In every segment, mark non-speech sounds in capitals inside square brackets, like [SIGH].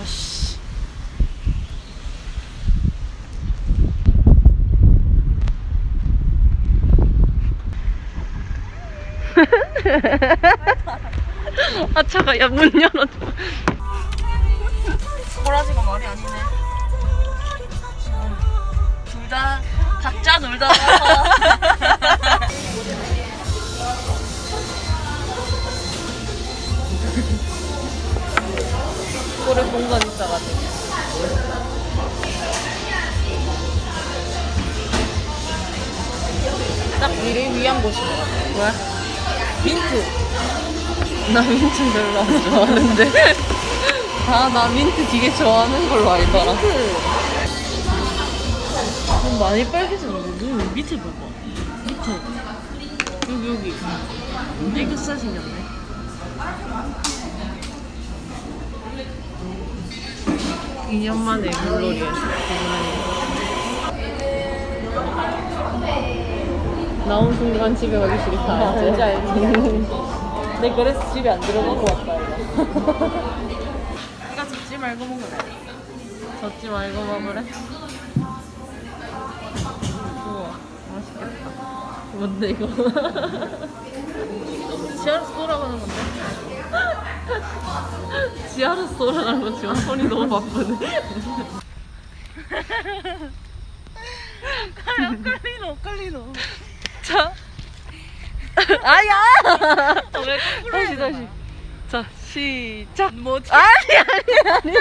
아씨. 아 차가 야 문 열어줘. 꼬라지가 말이 아니네. 둘다 각자 놀다 꼴 에 본건 있어가지고. 딱 미를 위한 곳인 것 같아. 왜? 민트. 나 민트 별로 안 좋아하는데. [LAUGHS] 아, 나 민트 되게 좋아하는 걸로 알더라. 민트. 눈 많이 빨개졌는데, 눈 밑에 봐봐. 밑에. 여기, 여기. 애교살 생겼네. 2년 만에 물놀이에서 나온 순간 집에 가기 싫다 알지? 알지? [LAUGHS] 내 그래서 집에 안 들어가고 왔다 이거 [LAUGHS] 젖지 말고 먹으래. 젖지 말고 먹으래 우와 맛있겠다 뭔데 이거 [LAUGHS] 지하로서 돌아가는 건데 지하로서 돌아가는 거 지금 손이 너무 바쁘네 엇갈리노, 엇갈리노. 자. 아야! 왜 다시, 다시. 자, 시작. 뭐지? 아니, 아니, 아니.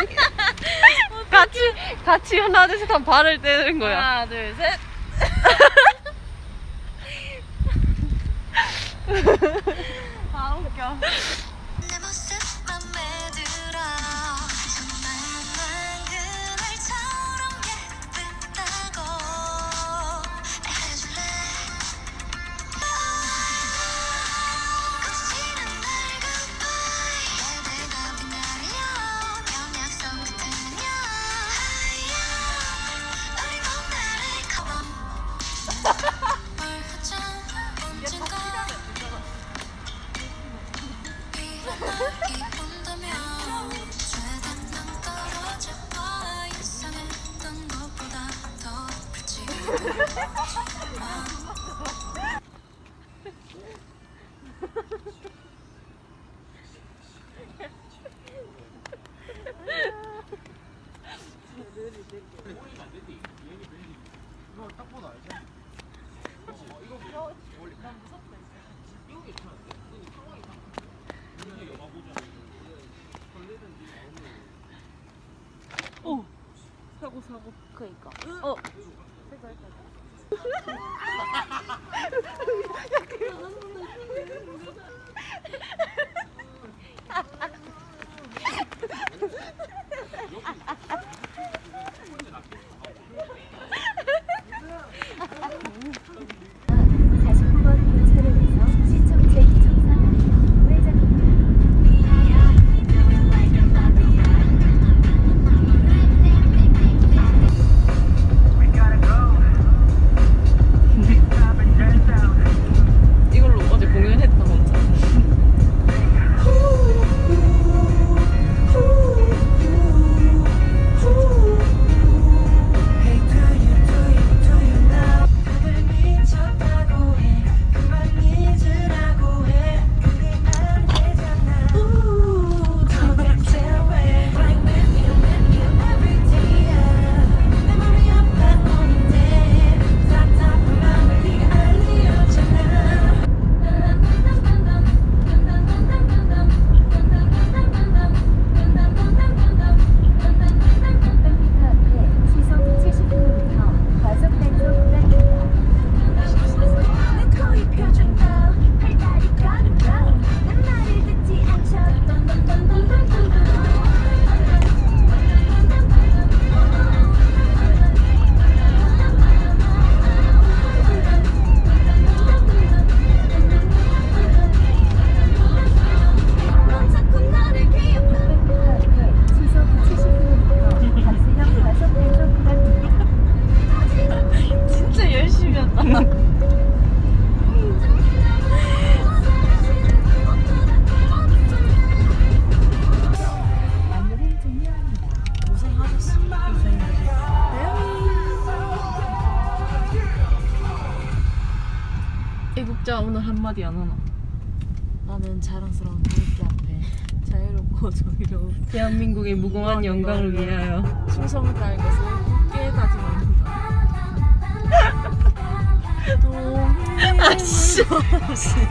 같이, 같이 하나, 둘, 셋 하면 발을 떼는 거야. 하나, 둘, 셋. [LAUGHS] 아, 웃겨. 그치 사고, 사고. 그니까. 어. 이걸로 어제 공연했던 거잖아. 애국자 오늘 한마디 안 하나? 나는 자랑스러운 태극기 앞에 [LAUGHS] 자유롭고 정의로운 대한민국의 무궁한 영광을 위하여 충성을 다할 것을 굳게 다짐합니다. [LAUGHS] 아씨 [LAUGHS]